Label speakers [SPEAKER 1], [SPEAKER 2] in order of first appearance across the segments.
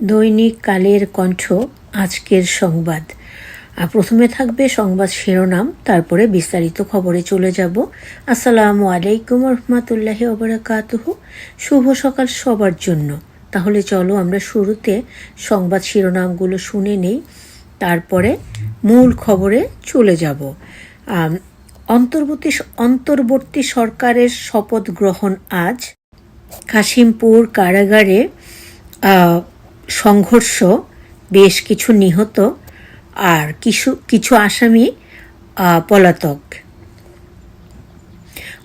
[SPEAKER 1] দৈনিক কালের কণ্ঠ, আজকের সংবাদ। আর প্রথমে থাকবে সংবাদ শিরোনাম, তারপরে বিস্তারিত খবরে চলে যাব। আসসালামু আলাইকুম রহমতুল্লাহি ওবরাকাতুহ শুভ সকাল সবার জন্য। তাহলে চলো আমরা শুরুতে সংবাদ শিরোনামগুলো শুনে নেই, তারপরে মূল খবরে চলে যাব। অন্তর্বর্তী অন্তর্বর্তী সরকারের শপথ গ্রহণ আজ। কাশিমপুর কারাগারে সংঘর্ষ, বেশ কিছু নিহত আর কিছু কিছু আসামি পলাতক।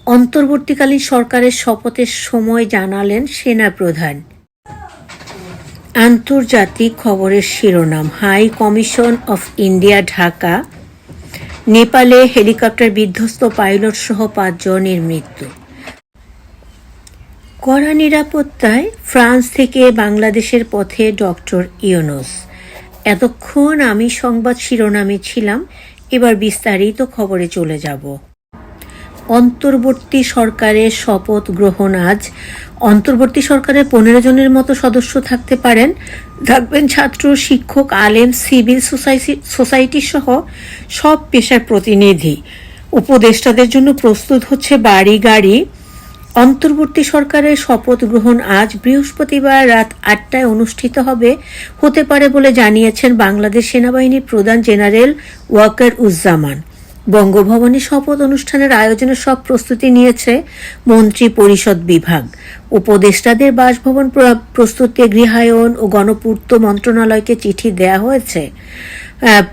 [SPEAKER 1] অন্তর্বর্তীকালীন সরকারের শপথের সময় জানালেন সেনা প্রধান আন্তর্জাতিক খবরের শিরোনাম, high commission of India, Dhaka. নেপালে হেলিকপ্টার বিধ্বস্ত পাইলট সহ পাঁচজনের মৃত্যু। কড়া নিরাপত্তায় ফ্রান্স থেকে বাংলাদেশের পথে ডক্টর ইউনুস। এতক্ষণ আমি সংবাদ শিরোনামে ছিলাম, এবার বিস্তারিত খবরে চলে যাব। অন্তর্বর্তী সরকারের শপথ গ্রহণ আজ। অন্তর্বর্তী সরকারের পনেরো জনের মতো সদস্য থাকতে পারেন। থাকবেন ছাত্র, শিক্ষক, আলেম, সিভিল সোসাইটি সহ সব পেশার প্রতিনিধি। উপদেষ্টাদের জন্য প্রস্তুত হচ্ছে বাড়ি গাড়ি অন্তর্বর্তী সরকারের শপথ গ্রহণ আজ বৃহস্পতিবার রাত আটটায় অনুষ্ঠিত হবে। হতে পারে বলে জানিয়েছেন বাংলাদেশ সেনাবাহিনীর প্রধান জেনারেল ওয়াকার উজ্জামান। বঙ্গভবনে শপথ অনুষ্ঠানের আয়োজনের সব প্রস্তুতি নিয়েছে মন্ত্রী পরিষদ বিভাগ। উপদেষ্টাদের বাসভবন প্র- প্রস্তুতি গৃহায়ন ও গণপূর্ত মন্ত্রণালয়কে চিঠি দেয়া হয়েছে।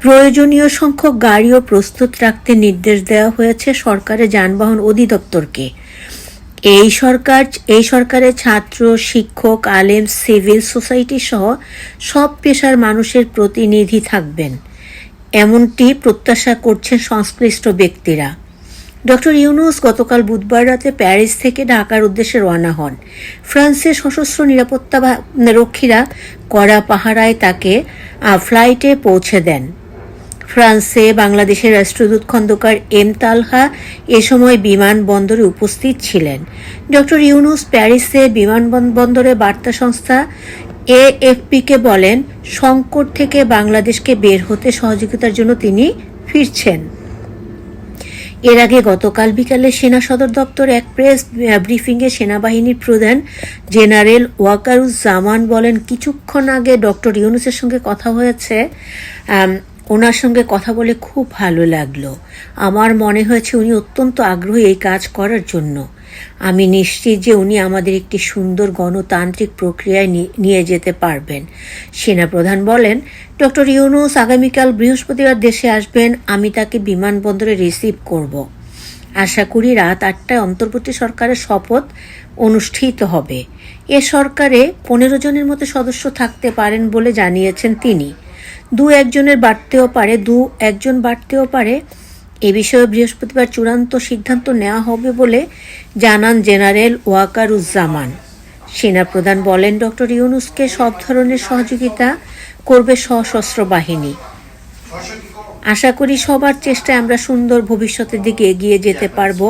[SPEAKER 1] প্রয়োজনীয় সংখ্যক গাড়িও প্রস্তুত রাখতে নির্দেশ দেওয়া হয়েছে সরকারের যানবাহন অধিদপ্তরকে। এই সরকার, এই সরকারের ছাত্র, শিক্ষক, আলেম, সিভিল সোসাইটি সহ সব পেশার মানুষের প্রতিনিধি থাকবেন। এমনটি প্রত্যাশা করছেন সংশ্লিষ্ট ব্যক্তিরা। ডক্টর ইউনুস গতকাল বুধবার রাতে প্যারিস থেকে ঢাকার উদ্দেশ্যে রওনা হন। ফ্রান্সের সশস্ত্র নিরাপত্তা রক্ষীরা কড়া পাহারায় তাকে ফ্লাইটে পৌঁছে দেন। ফ্রান্সে বাংলাদেশের রাষ্ট্রদূত খন্দকার এম তালহা এ সময় বিমানবন্দরে উপস্থিত ছিলেন। ডক্টর ইউনুস প্যারিসে বিমানবন্দরে বার্তা সংস্থা এএফপিকে বলেন, সংকট থেকে বাংলাদেশকে বের হতে সহযোগিতার জন্য তিনি ফিরছেন। এর আগে গতকাল বিকালে সেনা সদর দপ্তর এক প্রেস ব্রিফিংয়ে সেনাবাহিনীর প্রধান জেনারেল ওয়াকারুজ্জামান বলেন, কিছুক্ষণ আগে ডক্টর ইউনুসের সঙ্গে কথা হয়েছে ওনার সঙ্গে কথা বলে খুব ভালো লাগল। আমার মনে হয়েছে উনি অত্যন্ত আগ্রহী এই কাজ করার জন্য। আমি নিশ্চিত যে উনি আমাদের একটি সুন্দর গণতান্ত্রিক প্রক্রিয়ায় নিয়ে যেতে পারবেন। সেনাপ্রধান বলেন, ডক্টর ইউনুস আগামীকাল বৃহস্পতিবার দেশে আসবেন, আমি তাকে বিমানবন্দরে রিসিভ করব। আশা করি রাত আটটায় অন্তর্বর্তী সরকারের শপথ অনুষ্ঠিত হবে। এ সরকারে পনেরো জনের মতো সদস্য থাকতে পারেন বলে জানিয়েছেন তিনি। দু একজনের বাড়তেও পারে, দু একজন বাড়তেও পারে। এ বিষয়ে বৃহস্পতিবার চূড়ান্ত সিদ্ধান্ত নেওয়া হবে বলে জানান জেনারেল ওয়াকারুজ্জামান। সেনাপ্রধান বলেন, ডক্টর ইউনুসকে সব ধরনের সহযোগিতা করবে সশস্ত্র বাহিনী। আশা করি সবার চেষ্টায় আমরা সুন্দর ভবিষ্যতের দিকে এগিয়ে যেতে পারব।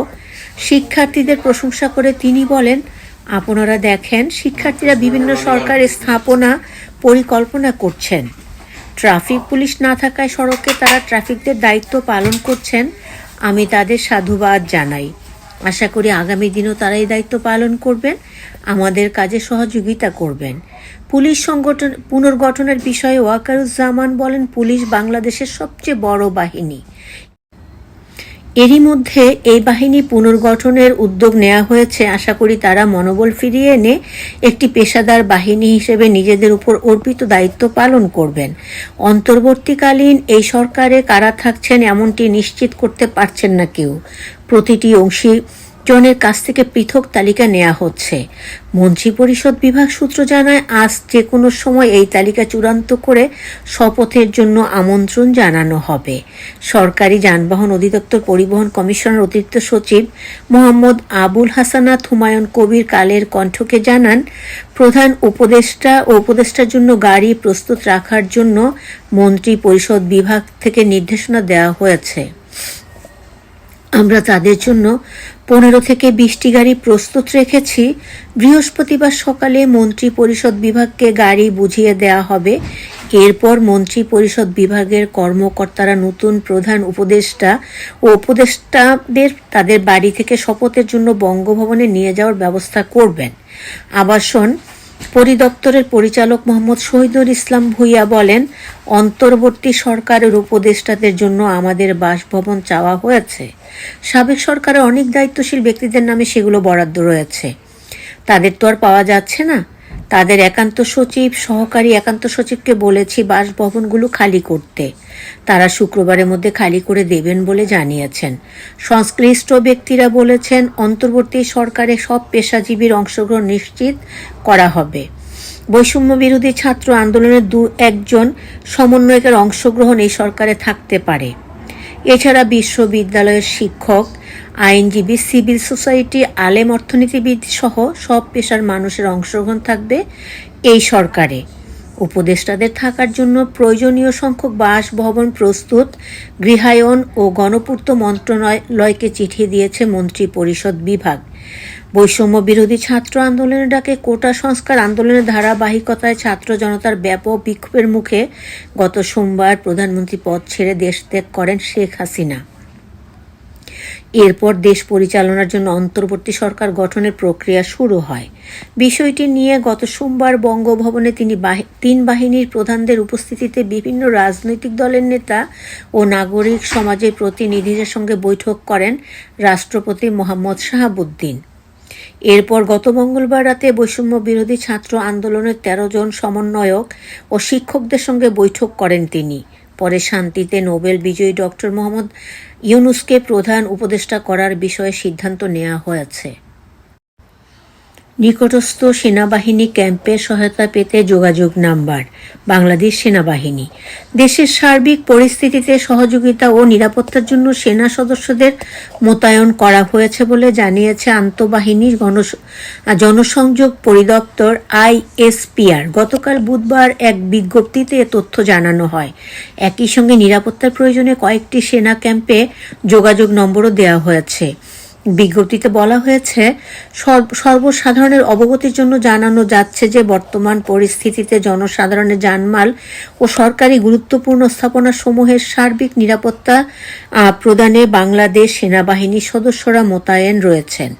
[SPEAKER 1] শিক্ষার্থীদের প্রশংসা করে তিনি বলেন, আপনারা দেখেন, শিক্ষার্থীরা বিভিন্ন সরকারের স্থাপনা পরিকল্পনা করছেন। ট্রাফিক পুলিশ না থাকায় সড়কে তারা ট্রাফিকদের দায়িত্ব পালন করছেন, আমি তাদের সাধুবাদ জানাই। আশা করি আগামী দিনও তারা এই দায়িত্ব পালন করবেন, আমাদের কাজে সহযোগিতা করবেন। পুলিশ সংগঠন পুনর্গঠনের বিষয়ে ওয়াকারুজ্জামান বলেন, পুলিশ বাংলাদেশের সবচেয়ে বড় বাহিনী। এরই মধ্যে এই বাহিনী পুনর্গঠনের উদ্যোগ নেওয়া হয়েছে। আশা করি তারা মনোবল ফিরিয়ে এনে একটি পেশাদার বাহিনী হিসেবে নিজেদের উপর অর্পিত দায়িত্ব পালন করবেন। অন্তর্বর্তীকালীন এই সরকারে কারা থাকছেন এমনটি নিশ্চিত করতে পারছেন না কেউ। প্রতিটি অংশী জনের কাছ থেকে পৃথক তালিকা নেওয়া হচ্ছে। মন্ত্রিপরিষদ বিভাগ সূত্র জানায়, আজ যে কোনো সময় এই তালিকা চূড়ান্ত করে শপথের জন্য আমন্ত্রণ জানানো হবে। সরকারি যানবাহন অধিদপ্তর পরিবহন কমিশনার অতিরিক্ত সচিব মোহাম্মদ আবুল হাসানাত হুমায়ুন কবির কালের কণ্ঠকে জানান, প্রধান উপদেষ্টা ও উপদেষ্টার জন্য গাড়ি প্রস্তুত রাখার জন্য মন্ত্রী পরিষদ বিভাগ থেকে নির্দেশনা দেওয়া হয়েছে। আমরা তাদের জন্য পনেরো থেকে বিশটি গাড়ি প্রস্তুত রেখেছি। বৃহস্পতিবার সকালে মন্ত্রী পরিষদ বিভাগকে গাড়ি বুঝিয়ে দেওয়া হবে। এরপর মন্ত্রী পরিষদ বিভাগের কর্মকর্তারা নতুন প্রধান উপদেষ্টা ও উপদেষ্টাদের তাদের বাড়ি থেকে শপথের জন্য বঙ্গভবনে নিয়ে যাওয়ার ব্যবস্থা করবেন। আবাসন পরিদপ্তরের পরিচালক মোহাম্মদ শহীদুল ইসলাম ভুইয়া বলেন, অন্তর্বর্তী সরকারের উপদেষ্টাদের জন্য আমাদের বাসভবন চাওয়া হয়েছে। সাবেক সরকারের অনেক দায়িত্বশীল ব্যক্তিদের নামে সেগুলো বরাদ্দ রয়েছে। তাদের তো আর পাওয়া যাচ্ছে না। তাদের একান্ত সচিব, সহকারী একান্ত সচিবকে বলেছি বাসভবনগুলো খালি করতে। তারা শুক্রবারের মধ্যে খালি করে দেবেন বলে জানিয়েছেন। সংশ্লিষ্ট ব্যক্তিরা বলেছেন, অন্তর্বর্তী সরকারে সব পেশাজীবীর অংশগ্রহণ নিশ্চিত করা হবে। বৈষম্য বিরোধী ছাত্র আন্দোলনের দু একজন সমন্বয়কের অংশগ্রহণ এই সরকারে থাকতে পারে। এছাড়া বিশ্ববিদ্যালয়ের শিক্ষক আইনজীবী, সিভিল সোসাইটি, আলেম অর্থনীতিবিদ সহ সব পেশার মানুষের অংশগ্রহণ থাকবে এই সরকারে। উপদেষ্টাদের থাকার জন্য প্রয়োজনীয় সংখ্যক বাসভবন প্রস্তুত, গৃহায়ন ও গণপূর্ত মন্ত্রণালয়কে চিঠি দিয়েছে মন্ত্রী পরিষদ বিভাগ। বৈষম্য বিরোধী ছাত্র আন্দোলনের ডাকে কোটা সংস্কার আন্দোলনের ধারাবাহিকতায় ছাত্র জনতার ব্যাপক বিক্ষোভের মুখে গত সোমবার প্রধানমন্ত্রী পদ ছেড়ে দেশ ত্যাগ করেন শেখ হাসিনা। এরপর দেশ পরিচালনার জন্য অন্তর্বর্তী সরকার গঠনের প্রক্রিয়া শুরু হয়। বিষয়টি নিয়ে গত সোমবার বঙ্গভবনে তিনি তিন বাহিনীর প্রধানদের উপস্থিতিতে বিভিন্ন রাজনৈতিক দলের নেতা ও নাগরিক সমাজের প্রতিনিধিদের সঙ্গে বৈঠক করেন রাষ্ট্রপতি মোহাম্মদ শাহাবুদ্দিন। এরপর গত মঙ্গলবার রাতে বৈষম্য বিরোধী ছাত্র আন্দোলনের তেরো জন সমন্বয়ক ও শিক্ষকদের সঙ্গে বৈঠক করেন তিনি। পরে শান্তিতে নোবেল বিজয়ী ডক্টর মোহাম্মদ ইউনুসকে প্রধান উপদেষ্টা করার বিষয়ে সিদ্ধান্ত নেওয়া হয়েছে। নিকটস্থ সেনাবাহিনী ক্যাম্পে সহায়তা পেতে যোগাযোগ নাম্বার, বাংলাদেশ সেনাবাহিনী। দেশের সার্বিক পরিস্থিতিতে সহযোগিতা ও নিরাপত্তার জন্য সেনা সদস্যদের মোতায়েন করা হয়েছে বলে জানিয়েছে আন্তঃবাহিনী জনসংযোগ পরিদপ্তর আইএসপিআর। গতকাল বুধবার এক বিজ্ঞপ্তিতে তথ্য জানানো হয়। একই সঙ্গে নিরাপত্তার প্রয়োজনে কয়েকটি সেনা ক্যাম্পে যোগাযোগ নম্বরও দেওয়া হয়েছে। বিজ্ঞপ্তিতে বলা হয়েছে সর্বসাধারণের অবগতির জন্য জানানো যাচ্ছে যে বর্তমান পরিস্থিতিতে জনসাধারণের জানমাল ও সরকারি গুরুত্বপূর্ণ স্থাপনা সমূহের সার্বিক নিরাপত্তা প্রদানে বাংলাদেশ সেনাবাহিনীর সদস্যরা মোতায়েন রয়েছেন।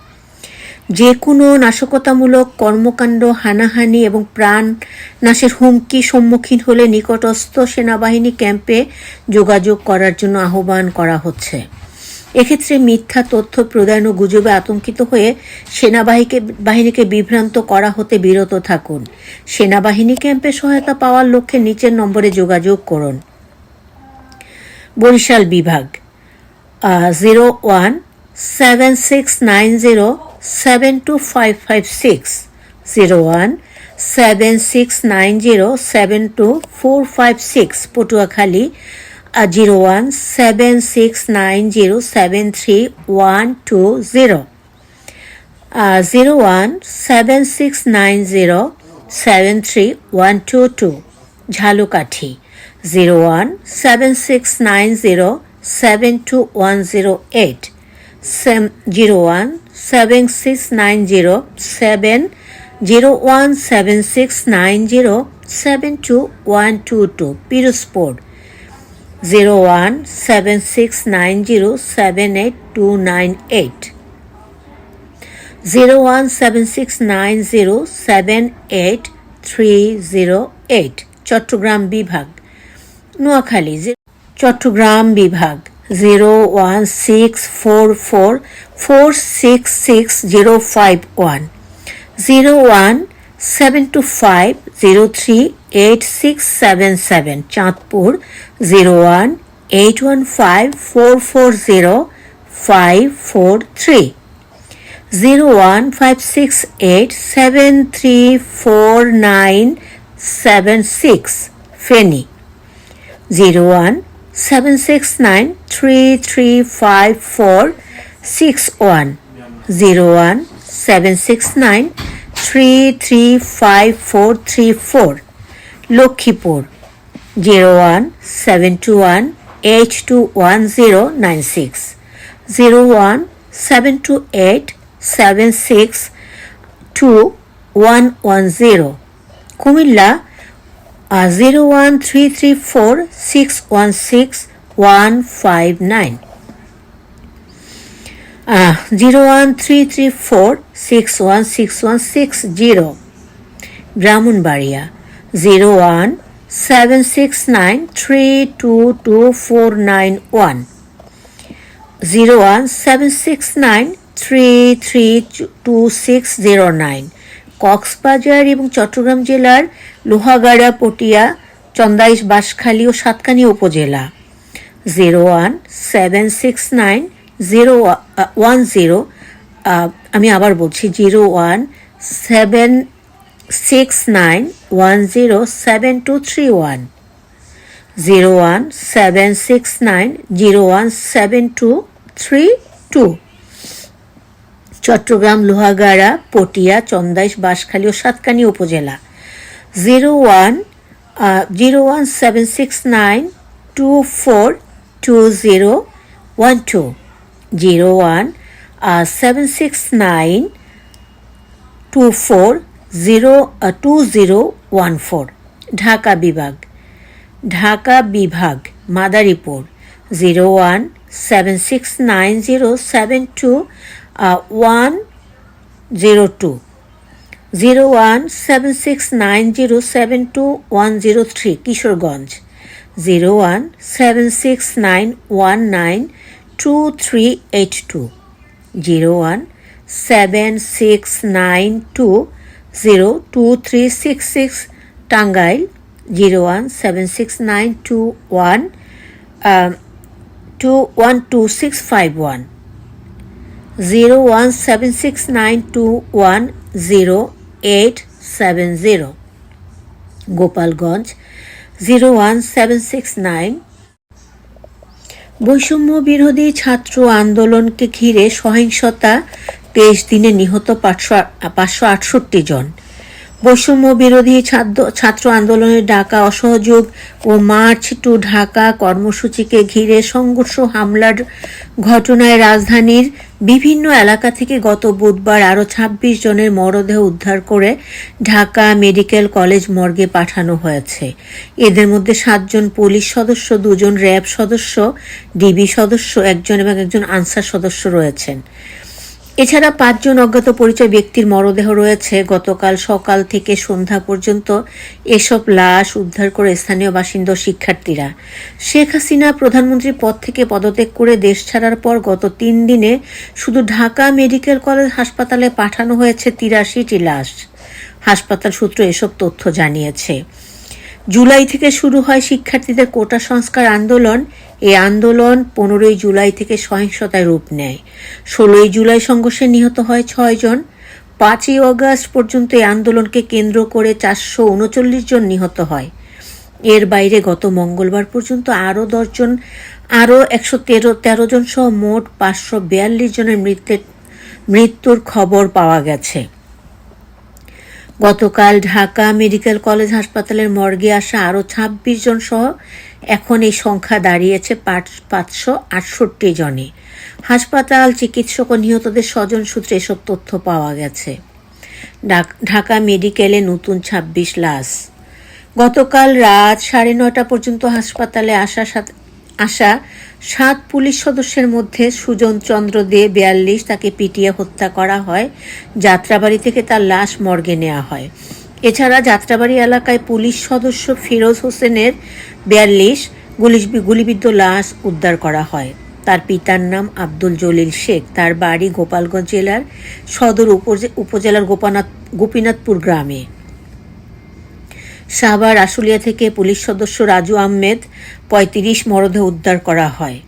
[SPEAKER 1] যে কোনো নাশকতামূলক কর্মকাণ্ড, হানাহানি এবং প্রাণ নাশের হুমকি সম্মুখীন হলে নিকটস্থ সেনাবাহিনী ক্যাম্পে যোগাযোগ করার জন্য আহ্বান করা হচ্ছে। এক্ষেত্রে মিথ্যা তথ্য প্রদান ও গুজবে আতঙ্কিত হয়ে সেনাবাহিনীকে, বাহিনীকে বিভ্রান্ত করা হতে বিরত থাকুন। সেনাবাহিনী ক্যাম্পে সহায়তা পাওয়ার লক্ষ্যে নিচের নম্বরে যোগাযোগ করুন। বরিশাল বিভাগ zero one seven six nine zero seven two five five six, zero one seven six nine zero seven two four five six, Patuakhali zero one seven six nine zero seven three one two zero. Zero one seven six nine zero seven three one two two. Jhalokathi. Zero one seven six nine zero seven two one zero eight. Zero one seven six nine zero seven. Zero one seven six nine zero seven two one two two. Pirojpur. Zero one seven six nine zero seven eight two nine eight zero one seven six nine zero seven eight three zero eight Chattogram বিভাগ, নোয়াখালী চট্টগ্রাম বিভাগ zero one six four four four six six zero five one zero one seven two five zero three eight six seven seven, Chandpur, zero one eight one five four four zero five four three. Zero one five six eight seven three four nine seven six, Feni. Zero one seven six nine three three five four six one. Zero one seven six nine three three five four three four Lakshmipur zero one seven two one eight two one zero nine six zero one seven two eight seven six two one one zero Comilla zero one three three four six one six one five nine zero one three three four six one six one six zero Brahmanbaria zero one seven six nine three two two four nine one zero one seven six nine three three two six zero nine Cox's Bazar এবং চট্টগ্রাম জেলার লোহাগাড়া, পটিয়া, চন্দাইশ, বাঁশখালী ও সাতকানি উপজেলা zero one seven six nine zero one zero আমি আবার বলছি zero one seven six nine one zero seven two three one. Zero one seven six nine zero one seven two three two. Chattogram, Lohagara, Patiya, Chandaish, Banshkhali ও সাতকানি উপজেলা। Zero one zero one seven six nine two four two zero one two. Zero one seven six nine two four zero two zero one four Dhaka বিভাগ ঢাকা বিভাগ Madaripur zero one seven six nine zero seven two one zero two zero one seven six nine zero seven two one zero three Kishoreganj zero one seven six nine one nine two three eight two zero one seven six nine two zero two three six six Tangail zero one seven six nine two one two one two six five one zero one seven six nine two one zero eight seven zero Gopalganj zero one seven six nine বৈষম্য বিরোধী ছাত্র আন্দোলনকে ঘিরে সহিংসতা তেইশ দিনে নিহত পাঁচশো পাঁচশো আটষট্টি জন। বৈষম্য বিরোধী ছাত্র আন্দোলনের ডাকা অসহযোগ ও মার্চ টু ঢাকা কর্মসূচিকে ঘিরে সংঘর্ষ, হামলার ঘটনায় রাজধানীর বিভিন্ন এলাকা থেকে গত বুধবার আরও ২৬ জনের মরদেহ উদ্ধার করে ঢাকা মেডিকেল কলেজ মর্গে পাঠানো হয়েছে। এদের মধ্যে সাতজন পুলিশ সদস্য, দুজন র্যাব সদস্য, ডিবি সদস্য, একজন এবং একজন আনসার সদস্য রয়েছেন। এছাড়া পাঁচজন অজ্ঞাত পরিচয় ব্যক্তির মরদেহ রয়েছে। গতকাল সকাল থেকে সন্ধ্যা পর্যন্ত এসব লাশ উদ্ধার করে স্থানীয় বাসিন্দা শিক্ষার্থীরা। শেখ হাসিনা প্রধানমন্ত্রীর পদ থেকে পদত্যাগ করে দেশ ছাড়ার পর গত তিন দিনে শুধু ঢাকা মেডিকেল কলেজ হাসপাতালে পাঠানো হয়েছে তিরাশিটি লাশ। হাসপাতাল সূত্র এসব তথ্য জানিয়েছে। জুলাই থেকে শুরু হয় শিক্ষার্থীদের কোটা সংস্কার আন্দোলন। এই আন্দোলন পনেরোই জুলাই থেকে সহিংসতায় রূপ নেয়। ষোলোই জুলাই সংঘর্ষে নিহত হয় ছয়জন পাঁচই অগাস্ট পর্যন্ত এই আন্দোলনকে কেন্দ্র করে চারশো উনচল্লিশ জন নিহত হয়। এর বাইরে গত মঙ্গলবার পর্যন্ত আরও দশজন আরও একশো তেরো তেরো জন সহ মোট পাঁচশো বিয়াল্লিশ জনের মৃত্যুর মৃত্যুর খবর পাওয়া গেছে। গতকাল ঢাকা মেডিকেল কলেজ হাসপাতালের মর্গে আসা আরও ছাব্বিশ জন সহ এখন এই সংখ্যা দাঁড়িয়েছে পাঁচশো আটষট্টি জনে। হাসপাতাল চিকিৎসক ও নিহতদের স্বজন সূত্রে এসব তথ্য পাওয়া গেছে। ঢাকা মেডিকেলে নতুন ছাব্বিশ লাশ। গতকাল রাত সাড়ে নয়টা পর্যন্ত হাসপাতালে আসা আসা সাত পুলিশ সদস্যের মধ্যে সুজন চন্দ্র দে বিয়াল্লিশ তাকে পিটিয়ে হত্যা করা হয়। যাত্রাবাড়ি থেকে তার লাশ মর্গে নেওয়া হয়। এছাড়া যাত্রাবাড়ি এলাকায় পুলিশ সদস্য ফিরোজ হোসেনের বিয়াল্লিশ গুলিবিদ্ধ লাশ উদ্ধার করা হয়। তার পিতার নাম আব্দুল জলিল শেখ। তার বাড়ি গোপালগঞ্জ জেলার সদর উপজেলার গোপানাথ, গোপীনাথপুর গ্রামে। সাভার, আশুলিয়া থেকে পুলিশ সদস্য রাজু আহমেদ পঁয়ত্রিশ মরদেহ উদ্ধার করা হয়।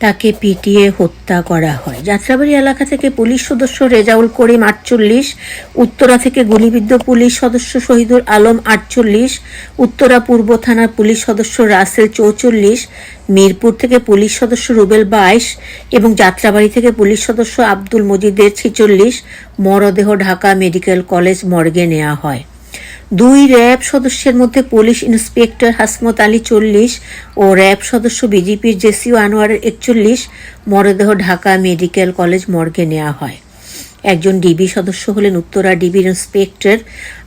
[SPEAKER 1] তাকে পিটিয়ে হত্যা করা হয়। যাত্রাবাড়ি এলাকা থেকে পুলিশ সদস্য রেজাউল করিম আটচল্লিশ, উত্তরা থেকে গুলিবিদ্ধ পুলিশ সদস্য শহীদুল আলম আটচল্লিশ, উত্তরা পূর্ব থানার পুলিশ সদস্য রাসেল চৌচল্লিশ, মিরপুর থেকে পুলিশ সদস্য রুবেল বাইশ এবং যাত্রাবাড়ি থেকে পুলিশ সদস্য আব্দুল মজিদের ছেচল্লিশ মরদেহ ঢাকা মেডিকেল কলেজ মর্গে নেওয়া হয়। দুই র্যাব সদস্যের মধ্যে পুলিশ ইন্সপেক্টর হাসমত আলী চল্লিশ ও র্যাব সদস্য বিজেপির জেসিও আনোয়ারের একচল্লিশ মরদেহ ঢাকা মেডিকেল কলেজ মর্গে নেওয়া হয়। একজন ডিবি সদস্য হলেন উত্তরা ডিবির ইন্সপেক্টর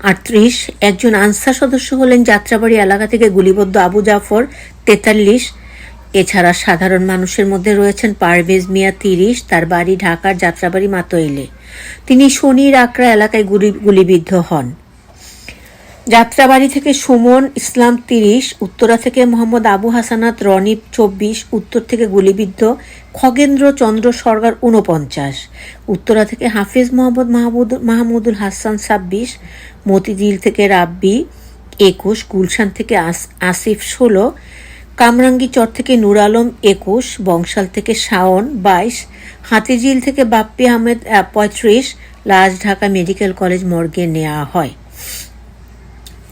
[SPEAKER 1] আটত্রিশ, একজন আনসার সদস্য হলেন যাত্রাবাড়ি এলাকা থেকে গুলিবদ্ধ আবু জাফর তেতাল্লিশ। এছাড়া সাধারণ মানুষের মধ্যে রয়েছেন পারভেজ মিয়া তিরিশ, তার বাড়ি ঢাকার যাত্রাবাড়ি মাতোইলে। তিনি শনির আকরা এলাকায় গুলি গুলিবিদ্ধ হন। যাত্রাবাড়ি থেকে সুমন ইসলাম তিরিশ, উত্তরা থেকে মোহাম্মদ আবু হাসানাত রনিব চব্বিশ, উত্তর থেকে গুলিবিদ্ধ খগেন্দ্র চন্দ্র সরকার ঊনপঞ্চাশ, উত্তরা থেকে হাফিজ মোহাম্মদ মাহমুদ, মাহমুদুল হাসান ছাব্বিশ, মতিঝিল থেকে রাব্বি একুশ, গুলশান থেকে আস- আসিফ ষোলো, কামরাঙ্গি চর থেকে নূর আলম একুশ, বংশাল থেকে শাওন বাইশ, হাতিঝিল থেকে বাপ্পি আহমেদ পঁয়ত্রিশ, লাশ ঢাকা মেডিকেল কলেজ মর্গে নেওয়া হয়।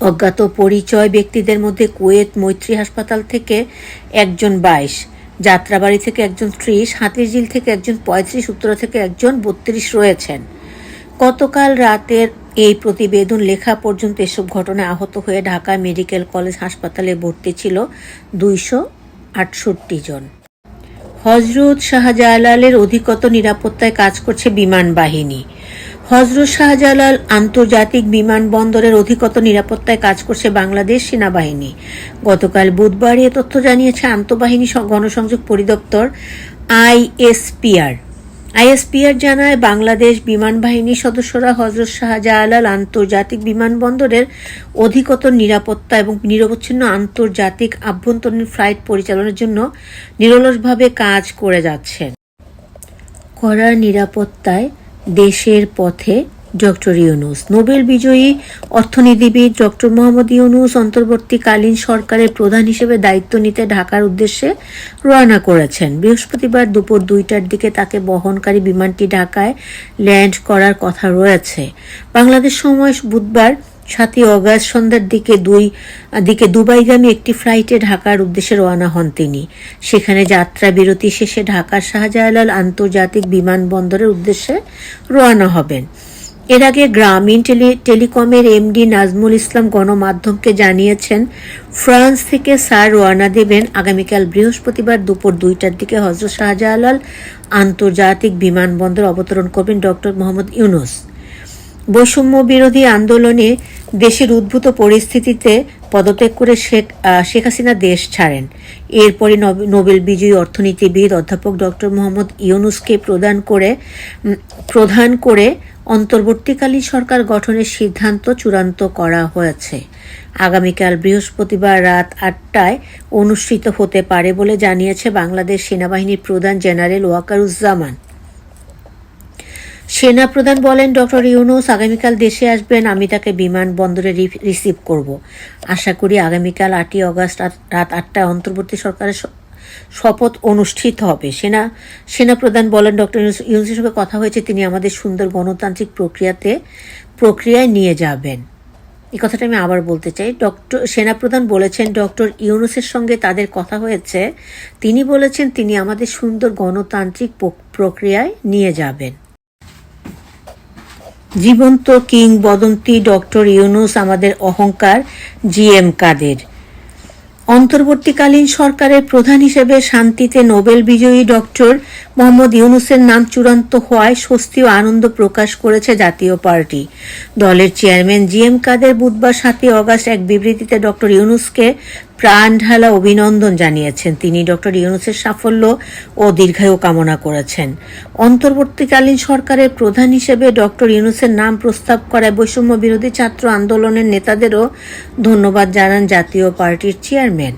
[SPEAKER 1] অজ্ঞাত পরিচয় ব্যক্তিদের মধ্যে কুয়েত মৈত্রী হাসপাতাল থেকে একজন বাইশ, যাত্রাবাড়ি থেকে একজন ত্রিশ, হাতিঝিল থেকে একজন পঁয়ত্রিশ, উত্তরা থেকে একজন বত্রিশ রয়েছেন। গতকাল রাতের এই প্রতিবেদন লেখা পর্যন্ত এসব ঘটনায় আহত হয়ে ঢাকা মেডিকেল কলেজ হাসপাতালে ভর্তি ছিল দুইশো আটষট্টি জন। হজরত শাহজালালের অধিকত নিরাপত্তায় কাজ করছে বিমান বাহিনী। হজরত শাহজালাল আন্তর্জাতিক বিমানবন্দরের অধিকতর নিরাপত্তায় কাজ করছে বাংলাদেশ সেনাবাহিনী। গতকাল বুধবার এ তথ্য জানিয়েছে আন্তঃবাহিনী গণসংযোগ পরিদপ্তর আইএসপিআর। আইএসপিআর জানায়, বাংলাদেশ বিমান বাহিনীর সদস্যরা হজরত শাহজালাল আন্তর্জাতিক বিমানবন্দরের অধিকতর নিরাপত্তা এবং নিরবচ্ছিন্ন আন্তর্জাতিক আভ্যন্তরীণ ফ্লাইট পরিচালনার জন্য নিরলসভাবে কাজ করে যাচ্ছেন। করার নিরাপত্তায় দেশের পথে ডক্টর ইউনুস। নোবেল বিজয়ী অর্থনীতিবিদ ডক্টর মোহাম্মদ ইউনুস অন্তর্বর্তীকালীন সরকারের প্রধান হিসেবে দায়িত্ব নিতে ঢাকার উদ্দেশ্যে রওনা করেছেন। বৃহস্পতিবার দুপুর দুইটার দিকে তাকে বহনকারী বিমানটি ঢাকায় ল্যান্ড করার কথা রয়েছে। বাংলাদেশ সময় বুধবার সাতই অগাস্ট সন্ধ্যার দিকে দুই, দিকে দুবাইগামী একটি ফ্লাইটে ঢাকার উদ্দেশ্যে রওনা হন তিনি। সেখানে যাত্রা বিরতি শেষে ঢাকার শাহজালাল আন্তর্জাতিক বিমানবন্দরের উদ্দেশ্যে রওনা হবেন। এর আগে গ্রামীণ টেলি, টেলিকমের এমডি নাজমুল ইসলাম গণমাধ্যমকে জানিয়েছেন, ফ্রান্স থেকে স্যার রওনা দেবেন আগামীকাল বৃহস্পতিবার দুপুর দুইটার দিকে হজরত শাহজালাল আন্তর্জাতিক বিমানবন্দর অবতরণ করবেন ডক্টর মোহাম্মদ ইউনুস। বৈষম্য বিরোধী আন্দোলনে দেশের উদ্ভূত পরিস্থিতিতে পদত্যাগ করে শেখ শেখ হাসিনা দেশ ছাড়েন। এরপরে নব- নোবেল বিজয়ী অর্থনীতিবিদ অধ্যাপক ডক্টর মোহাম্মদ ইউনুসকে প্রদান করে প্রধান করে অন্তর্বর্তীকালীন সরকার গঠনের সিদ্ধান্ত চূড়ান্ত করা হয়েছে। আগামীকাল বৃহস্পতিবার রাত আটটায় অনুষ্ঠিত হতে পারে বলে জানিয়েছে বাংলাদেশ সেনাবাহিনীর প্রধান জেনারেল ওয়াকারুজ্জামান। সেনা প্রধান বলেন, ডক্টর ইউনুস আগামীকাল দেশে আসবেন, আমি তাকে বিমানবন্দরে রিসিভ করব। আশা করি আগামীকাল আটই অগস্ট রাত- আটটায় অন্তর্বর্তী সরকারের শপথ অনুষ্ঠিত হবে। সেনা সেনা প্রধান বলেন, ডক্টর ইউনুস, ইউনুসের সঙ্গে কথা হয়েছে, তিনি আমাদের সুন্দর গণতান্ত্রিক প্রক্রিয়াতে, প্রক্রিয়ায় নিয়ে যাবেন। এই কথাটা আমি আবার বলতে চাই। ডক্টর, সেনাপ্রধান বলেছেন, ডক্টর ইউনুসের সঙ্গে তাদের কথা হয়েছে। তিনি বলেছেন, তিনি আমাদের সুন্দর গণতান্ত্রিক প্রক্রিয়ায় নিয়ে যাবেন। জীবন্ত কিংবদন্তি ডক্টর ইউনুস আমাদের অহংকার জি এম কাদের। অন্তর্বর্তীকালীন সরকারের প্রধান হিসেবে শান্তিতে নোবেল বিজয়ী ডক্টর মোহাম্মদ ইউনুসের নাম চূড়ান্ত হওয়ায় স্বস্তি ও আনন্দ প্রকাশ করেছে জাতীয় পার্টি। দলের চেয়ারম্যান জি এম কাদের বুধবার সাতই অগাস্ট এক বিবৃতিতে ডক্টর ইউনুসকে প্রাণ ঢালা অভিনন্দন জানিয়েছেন। তিনি ডক্টর ইউনুসের সাফল্য ও দীর্ঘায়ু কামনা করেছেন। অন্তর্বর্তীকালীন সরকারের প্রধান হিসেবে ডক্টর ইউনুসের নাম প্রস্তাব করায় বৈষম্য বিরোধী ছাত্র আন্দোলনের নেতাদেরও ধন্যবাদ জানান জাতীয় পার্টির চেয়ারম্যান।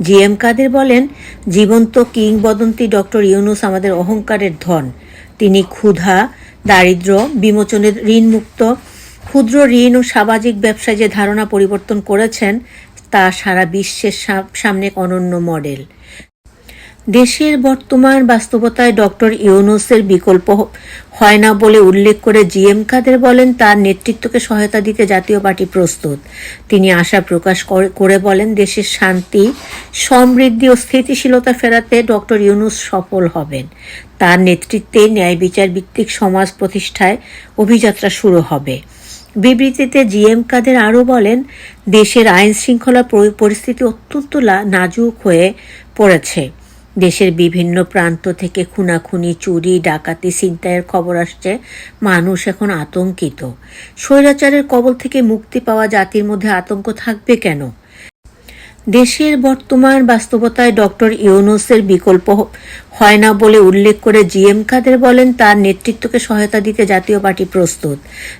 [SPEAKER 1] জি এম কাদের বলেন, জীবন্ত কিংবদন্তি ডক্টর ইউনুস আমাদের অহংকারের ধন। তিনি ক্ষুধা, দারিদ্র, বিমোচনের ঋণমুক্ত, ক্ষুদ্র ঋণ ও সামাজিক ব্যবসায় যে ধারণা পরিবর্তন করেছেন, তা সারা বিশ্বের সামনে অনন্য মডেল। দেশের বর্তমান বাস্তবতায় ডক্টর ইউনুসের বিকল্প হয় না বলে উল্লেখ করে জিএম কাদের বলেন, তার নেতৃত্বকে সহায়তা দিতে জাতীয় পার্টি প্রস্তুত। তিনি আশা প্রকাশ করে- বলেন, দেশের শান্তি, সমৃদ্ধি ও স্থিতিশীলতা ফেরাতে ডক্টর ইউনুস সফল হবেন। তার নেতৃত্বে ন্যায় বিচার ভিত্তিক সমাজ প্রতিষ্ঠায় অভিযাত্রা শুরু হবে। বিবৃতিতে জিএম কাদের আরও বলেন, দেশের আইন শৃঙ্খলা পরিস্থিতি অত্যন্ত নাজুক হয়ে পড়েছে। দেশের বিভিন্ন প্রান্ত থেকে খুনাখুনি, চুরি, ডাকাতি, ছিনতাইয়ের খবর আসছে। মানুষ এখন আতঙ্কিত। স্বৈরাচারের কবল থেকে মুক্তি পাওয়া জাতির মধ্যে আতঙ্ক থাকবে কেন? দেশের বর্তমান বাস্তবতায় ডক্টর ইউনুসের বিকল্প হয় না বলে উল্লেখ করে জিএম কাদের বলেন, তার নেতৃত্বকে সহায়তা দিতে জাতীয় পার্টি প্রস্তুত।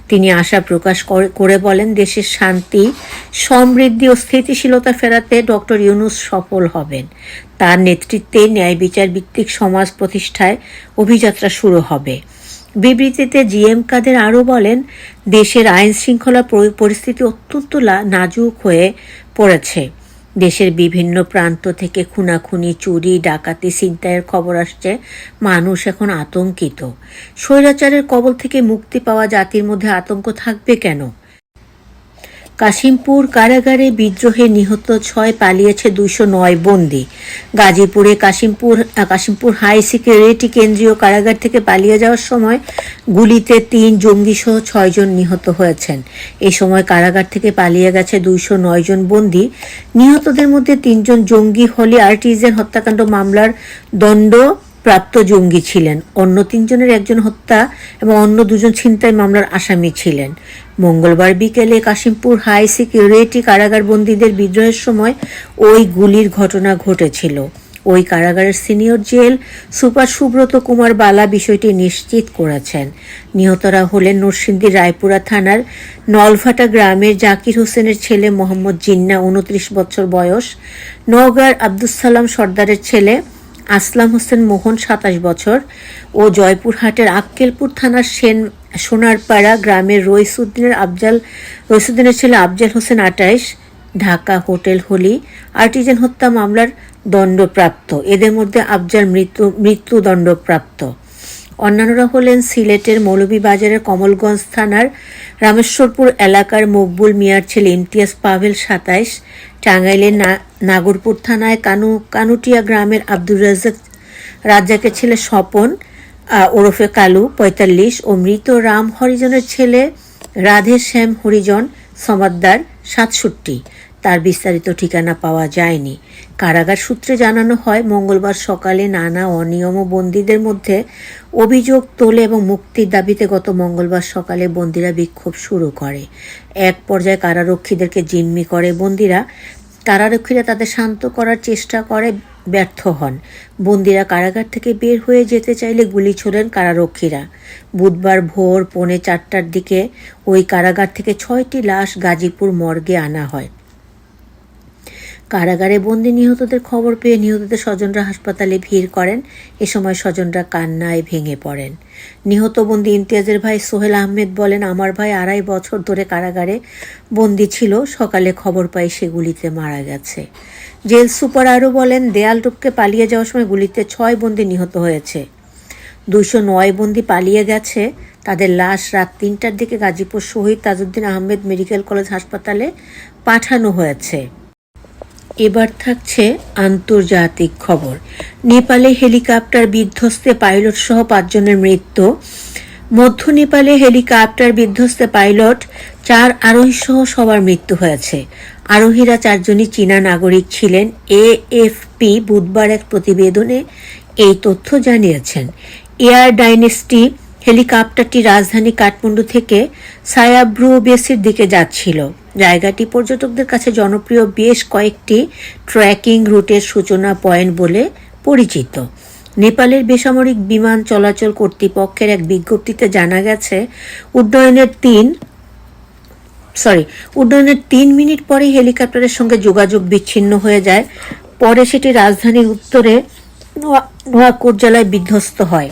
[SPEAKER 1] তিনি আশা প্রকাশ করে বলেন, দেশের শান্তি, সমৃদ্ধি ও স্থিতিশীলতা ফেরাতে ডক্টর ইউনুস সফল হবেন। তার নেতৃত্বে ন্যায় বিচার ভিত্তিক সমাজ প্রতিষ্ঠায় অভিযাত্রা শুরু হবে। বিবৃতিতে জিএম কাদের আরও বলেন, দেশের আইন শৃঙ্খলা পরিস্থিতি অত্যন্ত নাজুক হয়ে পড়েছে। দেশের বিভিন্ন প্রান্ত থেকে খুনাখুনি, চুরি, ডাকাতি, ছিনতাইয়ের খবর আসছে। মানুষ এখন আতঙ্কিত। স্বৈরাচারের কবল থেকে মুক্তি পাওয়া জাতির মধ্যে আতঙ্ক থাকবে কেন? কাশিমপুর কারাগারে বিদ্রোহে নিহত ছয়, পালিয়েছে দুইশো নয় বন্দী। গাজীপুরে কাশিমপুর কাশিমপুর হাই সিকিউরিটি কেন্দ্রীয় কারাগার থেকে পালিয়ে যাওয়ার সময় গুলিতে তিন জঙ্গিসহ ছয়জন নিহত হয়েছেন। এ সময় কারাগার থেকে পালিয়ে গেছে দুইশো নয় জন বন্দী। নিহতদের মধ্যে তিনজন জঙ্গি, হলি আর্টিজেন হত্যাকাণ্ড মামলার দণ্ড প্রাপ্ত জঙ্গি ছিলেন। অন্য তিনজনের একজন হত্যা এবং অন্য দুজন ছিনতাই মামলার আসামি ছিলেন। মঙ্গলবার বিকেলে কাশিমপুর হাই সিকিউরিটি কারাগার বন্দীদের বিদ্রোহের সময় ওই গুলির ঘটনা ঘটেছিল। ওই কারাগারের senior jail super Subrata Kumar Bala বিষয়টি নিশ্চিত করেছেন। নিহতরা হলেন নরসিংদী রায়পুরা থানার নলভাটা গ্রামের জাকির হোসেনের ছেলে মোহাম্মদ জিন্না, উনত্রিশ বছর বয়স, নওগাঁর আব্দুস সালাম সর্দারের ছেলে আসলাম হোসেন মোহন সাতাশ বছর ও জয়পুরহাটের আক্কেলপুর থানার সেন সোনারপাড়া গ্রামের রইসুদ্দিনের আফজাল রইসুদ্দিনের ছেলে আফজাল হোসেন আটাইশ, ঢাকা হোটেল হোলি, আর্টিজেন হত্যা মামলার দণ্ডপ্রাপ্ত। এদের মধ্যে আফজাল মৃত্যু মৃত্যুদণ্ডপ্রাপ্ত। অন্যান্যরা হলেন সিলেটের মৌলভীবাজারের কমলগঞ্জ থানার রামেশ্বরপুর এলাকার মকবুল মিয়ার ছেলে ইমতিয়াজ পাভেল সাতাইশ, টাঙ্গাইলের নাগরপুর থানায় কানু কানুটিয়া গ্রামের আব্দুর রাজ্জাক রাজ্জাকের ছেলে স্বপন ওরফে কালু পঁয়তাল্লিশ ও মৃত রাম হরিজনের ছেলে রাধে শ্যাম হরিজন সমাদ্দার সাতষট্টি। তার বিস্তারিত ঠিকানা পাওয়া যায়নি। কারাগার সূত্রে জানানো হয়, মঙ্গলবার সকালে নানা অনিয়ম ও বন্দীদের মধ্যে অভিযোগ তোলে এবং মুক্তির দাবিতে গত মঙ্গলবার সকালে বন্দীরা বিক্ষোভ শুরু করে। এক পর্যায়ে কারারক্ষীদেরকে জিম্মি করে বন্দীরা। কারারক্ষীরা তাদের শান্ত করার চেষ্টা করে, ব্যর্থ হন। বন্দিরা কারাগার থেকে বের হয়ে যেতে চাইলে গুলি ছোড়েন কারারক্ষীরা। বুধবার ভোর পৌনে চারটার দিকে ওই কারাগার থেকে ছয়টি লাশ গাজীপুর মর্গে আনা হয়। কারাগারে বন্দি নিহতদের খবর পেয়ে নিহতদের স্বজনরা হাসপাতালে ভিড় করেন। এ সময় স্বজনরা কান্নায় ভেঙে পড়েন। নিহত বন্দি ইমতিয়াজের ভাই সোহেল আহমেদ বলেন, আমার ভাই আড়াই বছর ধরে কারাগারে বন্দি ছিল। সকালে খবর পাই সে গুলিতে মারা গেছে। জেল সুপার আরও বলেন, দেয়াল টপকে পালিয়ে যাওয়ার সময় গুলিতে ছয় বন্দি নিহত হয়েছে। দুশো নয় বন্দি পালিয়ে গেছে। তাদের লাশ রাত তিনটার দিকে গাজীপুর শহীদ তাজউদ্দিন আহমেদ মেডিকেল কলেজ হাসপাতালে পাঠানো হয়েছে। এবার থাকছে আন্তর্জাতিক খবর। নেপালে হেলিকপ্টার বিধ্বস্তে পাইলট সহ পাঁচজনের মৃত্যু। মধ্য নেপালে হেলিকপ্টার বিধ্বস্তে পাইলট চার আরোহী সহ সবার মৃত্যু হয়েছে। আরোহীরা চারজনই চীনা নাগরিক ছিলেন। এএফপি বুধবার এক প্রতিবেদনে এই তথ্য জানিয়েছেন। এয়ার ডাইনেস্টি হেলিকপ্টারটি রাজধানী কাঠমান্ডু থেকে সায়াব্রু বেসির দিকে যাচ্ছিল। জায়গাটি পর্যটকদের কাছে জনপ্রিয় বেশ কয়েকটি ট্রেকিং রুটের সূচনা পয়েন্ট বলে পরিচিত। নেপালের বেসামরিক বিমান চলাচল কর্তৃপক্ষের এক বিজ্ঞপ্তিতে জানা গেছে, উড্ডয়নের তিন সরি, উড্ডয়নের তিন মিনিট পরে হেলিকপ্টারের সঙ্গে যোগাযোগ বিচ্ছিন্ন হয়ে যায়। পরে সেটি রাজধানীর উত্তরে নোয়া- নোয়াকোট জেলায় বিধ্বস্ত হয়।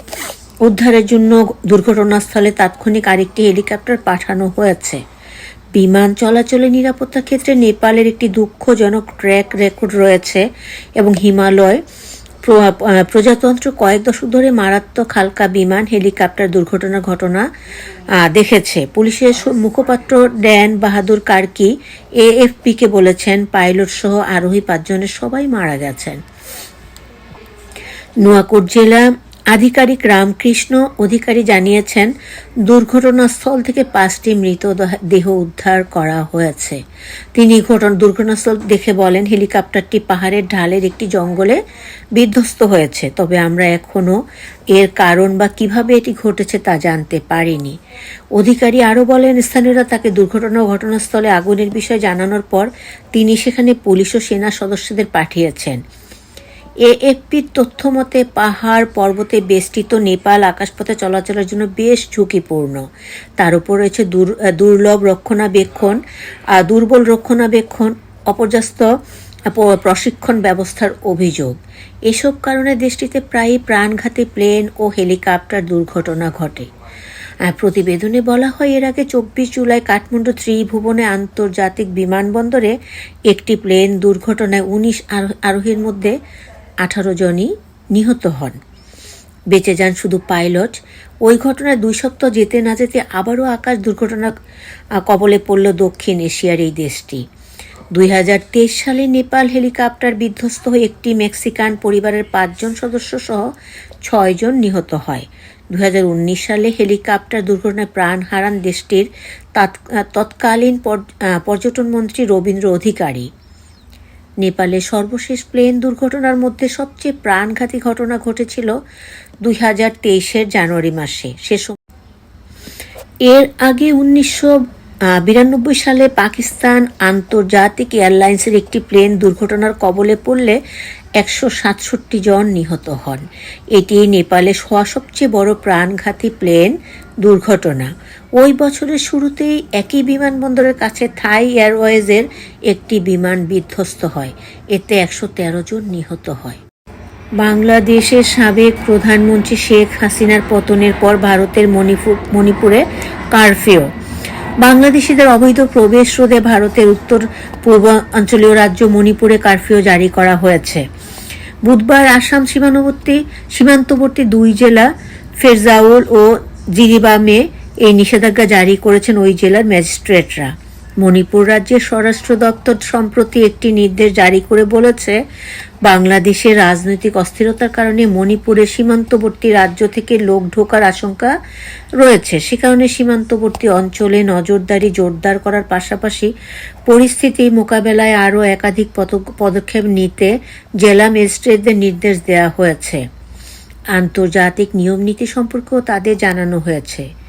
[SPEAKER 1] উদ্ধারের জন্য দুর্ঘটনাস্থলে তাৎক্ষণিক আরেকটি হেলিকপ্টার পাঠানো হয়েছে। বিমান চলাচলের নিরাপত্তার ক্ষেত্রে নেপালের একটি দুঃখজনক ট্র্যাক রেকর্ড রয়েছে এবং হিমালয় প্র- প্রজাতন্ত্র কয়েক দশক ধরে মারাত্মক হালকা বিমান, হেলিকপ্টার দুর্ঘটনার ঘটনা দেখেছে। পুলিশের মুখপাত্র ড্যান বাহাদুর কার্কি এএফপিকে বলেছেন, পাইলট সহ আরোহী পাঁচজনের সবাই মারা গেছেন। নোয়াকোট জেলা আধিকারিক রামকৃষ্ণ অধিকারী জানিয়েছেন, দুর্ঘটনাস্থল থেকে পাঁচটি মৃতদেহ উদ্ধার করা হয়েছে। তিনি ঘটনা, দুর্ঘটনাস্থল দেখে বলেন, হেলিকপ্টারটি পাহাড়ের ঢালের একটি জঙ্গলে বিধ্বস্ত হয়েছে। তবে আমরা এখনও এর কারণ বা কীভাবে এটি ঘটেছে তা জানতে পারিনি। অধিকারী আরও বলেন, স্থানীয়রা তাকে দুর্ঘটনা ঘটনাস্থলে আগুনের বিষয়ে জানানোর পর তিনি সেখানে পুলিশ ও সেনা সদস্যদের পাঠিয়েছেন। এএফপির তথ্য মতে পাহাড় পর্বতে বেষ্টিত নেপাল আকাশপথে চলাচলের জন্য বেশ ঝুঁকিপূর্ণ। তার উপর রয়েছে দুর্লভ রক্ষণাবেক্ষণ দুর্বল রক্ষণাবেক্ষণ, অপর্যাস্ত প্রশিক্ষণ ব্যবস্থার অভিযোগ। এসব কারণে দেশটিতে প্রায়ই প্রাণঘাতী প্লেন ও হেলিকপ্টার দুর্ঘটনা ঘটে। প্রতিবেদনে বলা হয়, এর আগে চব্বিশ জুলাই কাঠমান্ডু ত্রিভুবনে আন্তর্জাতিক বিমানবন্দরে একটি প্লেন দুর্ঘটনায় উনিশ আরোহীর মধ্যে আঠারো জনই নিহত হন। বেঁচে যান শুধু পাইলট। ওই ঘটনায় দুই সপ্তাহ যেতে না যেতে আবারও আকাশ দুর্ঘটনা কবলে পড়ল দক্ষিণ এশিয়ার এই দেশটি। দুই হাজার তেইশ সালে নেপাল হেলিকপ্টার বিধ্বস্ত হয়ে একটি মেক্সিকান পরিবারের পাঁচজন সদস্য সহ ছয়জন নিহত হয়। দুই হাজার উনিশ সালে হেলিকপ্টার দুর্ঘটনায় প্রাণ হারান দেশটির তাৎ- তৎকালীন পর্যটন মন্ত্রী রবীন্দ্র অধিকারী। নেপালের সর্বশেষ প্লেন দুর্ঘটনার মধ্যে সবচেয়ে প্রাণঘাতী ঘটনা ঘটেছিল দুই হাজার তেইশের জানুয়ারি মাসে। সে এর আগে উনিশশো বিরানব্বই সালে পাকিস্তান আন্তর্জাতিক এয়ারলাইন্সের একটি প্লেন দুর্ঘটনার কবলে পড়লে একশো সাতষট্টি জন নিহত হন। এটি নেপালের হওয়া সবচেয়ে বড় প্রাণঘাতী প্লেন দুর্ঘটনা। ওই বছরের শুরুতেই একই বিমানবন্দরের কাছে থাই এয়ারওয়েজের একটি বিমান বিধ্বস্ত হয়। এতে একশো তেরো জন নিহত হয়। বাংলাদেশের সাবেক প্রধানমন্ত্রী শেখ হাসিনার পতনের পর ভারতের মণিপুর, মণিপুরে কারফিউ। বাংলাদেশিদের অবৈধ প্রবেশ রোধে ভারতের উত্তর পূর্বাঞ্চলীয় রাজ্য মণিপুরে কারফিউ জারি করা হয়েছে। বুধবার আসাম সীমানবর্তী, সীমান্তবর্তী দুই জেলা, ফেরজাউল ও জিরিবামে এই নিষেধাজ্ঞা জারি করেছেন ওই জেলার ম্যাজিস্ট্রেটরা। মণিপুর রাজ্যের স্বরাষ্ট্র দপ্তর সম্প্রতি একটি নির্দেশ জারি করে বলেছে, বাংলাদেশের রাজনৈতিক অস্থিরতার কারণে মণিপুরের সীমান্তবর্তী রাজ্য থেকে লোক ঢোকার আশঙ্কা রয়েছে। সে কারণে সীমান্তবর্তী অঞ্চলে নজরদারি জোরদার করার পাশাপাশি পরিস্থিতি মোকাবেলায় আরও একাধিক পদ- পদক্ষেপ নিতে জেলা ম্যাজিস্ট্রেটদের নির্দেশ দেওয়া হয়েছে। আন্তর্জাতিক নিয়ম নীতি সম্পর্কেও তাদের জানানো হয়েছে।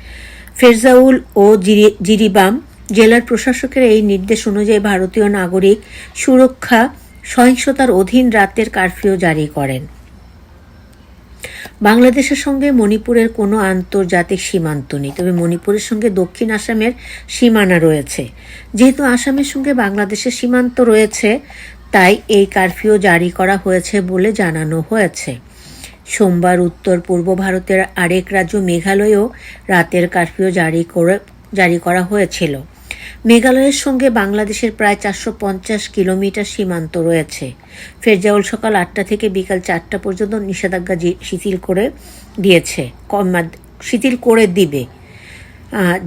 [SPEAKER 1] ফেরজাউল ও জিরি- জিরিবাম জেলার প্রশাসকের এই নির্দেশ অনুযায়ী ভারতীয় নাগরিক সুরক্ষা, সহিংসতার অধীন রাতের কারফিউ জারি করেন। বাংলাদেশের সঙ্গে মণিপুরের কোনো আন্তর্জাতিক সীমান্ত নেই। তবে মণিপুরের সঙ্গে দক্ষিণ আসামের সীমানা রয়েছে। যেহেতু আসামের সঙ্গে বাংলাদেশের সীমান্ত রয়েছে, তাই এই কারফিউ জারি করা হয়েছে বলে জানানো হয়েছে। সোমবার উত্তর পূর্ব ভারতের আরেক রাজ্য মেঘালয়েও রাতের কারফিউ জারি করে, জারি করা হয়েছিল। মেঘালয়ের সঙ্গে বাংলাদেশের প্রায় চারশো পঞ্চাশ কিলোমিটার সীমান্ত রয়েছে। ফেরজাউল সকাল আটটা থেকে বিকাল চারটা পর্যন্ত নিষেধাজ্ঞা শিথিল করে দিয়েছে শিথিল করে দিবে।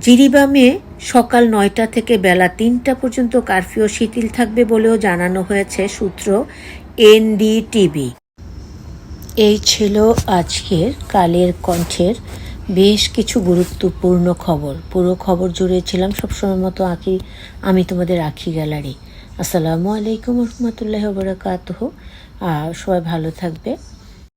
[SPEAKER 1] জিরিবামে সকাল নয়টা থেকে বেলা তিনটা পর্যন্ত কারফিউ শিথিল থাকবে বলেও জানানো হয়েছে সূত্র এনডিটিভি। এই ছিল আজকের কালের কণ্ঠের বেশ কিছু গুরুত্বপূর্ণ খবর। পুরো খবর জুড়ে ছিলাম সবসময় মতো আঁকি, আমি তোমাদের আঁকি গ্যালারি। আসসালামু আলাইকুম রহমতুল্লাহ আর সবাই ভালো থাকবে।